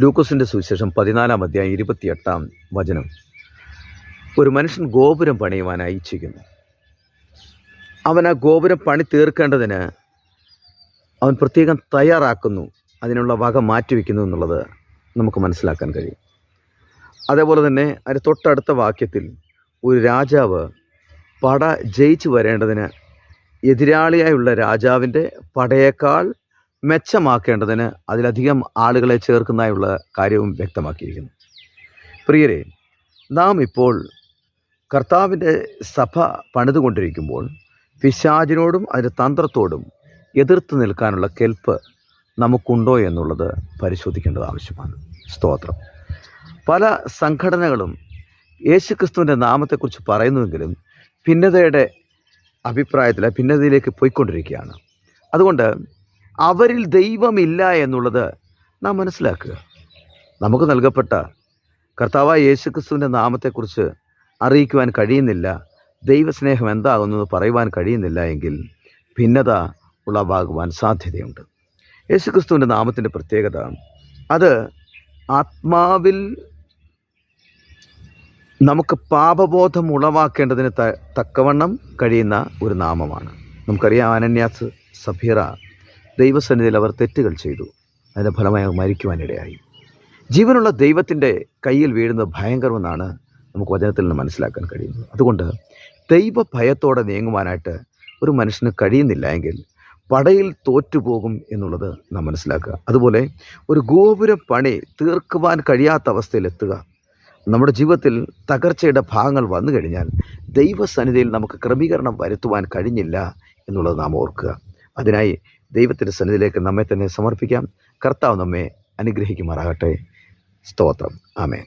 ലൂക്കോസിന്റെ സുവിശേഷം പതിനാലാം അധ്യായം ഇരുപത്തിയെട്ടാം വചനം. ഒരു മനുഷ്യൻ ഗോപുരം പണിയുവാനായി ഇച്ഛിക്കുന്നു അവൻ ആ ഗോപുരം പണി തീർക്കേണ്ടതിന് അവൻ പ്രത്യേകം തയ്യാറാക്കുന്നു. അതിനുള്ള വക മാറ്റിവെക്കുന്നു എന്നുള്ളത് നമുക്ക് മനസ്സിലാക്കാൻ കഴിയും. അതേപോലെ തന്നെ അതിന് തൊട്ടടുത്ത വാക്യത്തിൽ ഒരു രാജാവ് പട ജയിച്ചു വരേണ്ടതിന് എതിരാളിയായുള്ള രാജാവിന്റെ പടയേക്കാൾ മെച്ചമാക്കേണ്ടതിന് അതിലധികം ആളുകളെ ചേർക്കുന്നതായുള്ള കാര്യവും വ്യക്തമാക്കിയിരിക്കുന്നു. പ്രിയരെ നാം ഇപ്പോൾ കർത്താവിന്റെ സഭ പണിതുകൊണ്ടിരിക്കുമ്പോൾ പിശാചിനോടും അതിന്റെ തന്ത്രത്തോടും എതിർത്ത് നിൽക്കാനുള്ള കെൽപ്പ് നമുക്കുണ്ടോ എന്നുള്ളത് പരിശോധിക്കേണ്ടത് ആവശ്യമാണ്. സ്തോത്രം. പല സംഘടനകളും യേശുക്രിസ്തുവിന്റെ നാമത്തെക്കുറിച്ച് പറയുന്നുവെങ്കിലും ഭിന്നതയുടെ അഭിപ്രായത്തിൽ ഭിന്നതയിലേക്ക് പോയിക്കൊണ്ടിരിക്കുകയാണ്. അതുകൊണ്ട് അവരിൽ ദൈവമില്ല എന്നുള്ളത് നാം മനസ്സിലാക്കുക. നമുക്ക് നൽകപ്പെട്ട കർത്താവായ യേശുക്രിസ്തുവിന്റെ നാമത്തെക്കുറിച്ച് അറിയിക്കുവാൻ കഴിയുന്നില്ല. ദൈവസ്നേഹം എന്താകുന്നത് പറയുവാൻ കഴിയുന്നില്ല എങ്കിൽ ഭിന്നത ഉളവാകുവാൻ സാധ്യതയുണ്ട്. യേശുക്രിസ്തുവിന്റെ നാമത്തിന്റെ പ്രത്യേകത അത് ആത്മാവിൽ നമുക്ക് പാപബോധം ഉളവാക്കേണ്ടതിന് തക്കവണ്ണം കഴിയുന്ന ഒരു നാമമാണ്. നമുക്കറിയാം അനന്യാസ് സഭീറ ദൈവസന്നിധിയിൽ അവർ തെറ്റുകൾ ചെയ്തു. അതിന്റെ ഫലമായി അവർ മരിക്കുവാനിടയായി. ജീവനുള്ള ദൈവത്തിന്റെ കയ്യിൽ വീഴുന്നത് ഭയങ്കരമെന്നാണ് നമുക്ക് വചനത്തിൽ നിന്ന് മനസ്സിലാക്കാൻ കഴിയുന്നത്. അതുകൊണ്ട് ദൈവ ഭയത്തോടെ നീങ്ങുവാനായിട്ട് ഒരു മനുഷ്യന് കഴിയുന്നില്ല എങ്കിൽ പടയിൽ തോറ്റുപോകും എന്നുള്ളത് നാം മനസ്സിലാക്കുക. അതുപോലെ ഒരു ഗോപുര പണി തീർക്കുവാൻ കഴിയാത്ത അവസ്ഥയിലെത്തുക നമ്മുടെ ജീവിതത്തിൽ തകർച്ചയുടെ ഭാഗങ്ങൾ വന്നു കഴിഞ്ഞാൽ ദൈവസന്നിധിയിൽ നമുക്ക് ക്രമീകരണം വരുത്തുവാൻ കഴിഞ്ഞില്ല എന്നുള്ളത് നാം ഓർക്കുക. അതിനായി ദൈവത്തിന്റെ സന്നിധിയിലേക്ക് നമ്മെ തന്നെ സമർപ്പിക്കാം. കർത്താവ് നമ്മെ അനുഗ്രഹിക്കുമാറാകട്ടെ. സ്തോത്രം. ആമേൻ.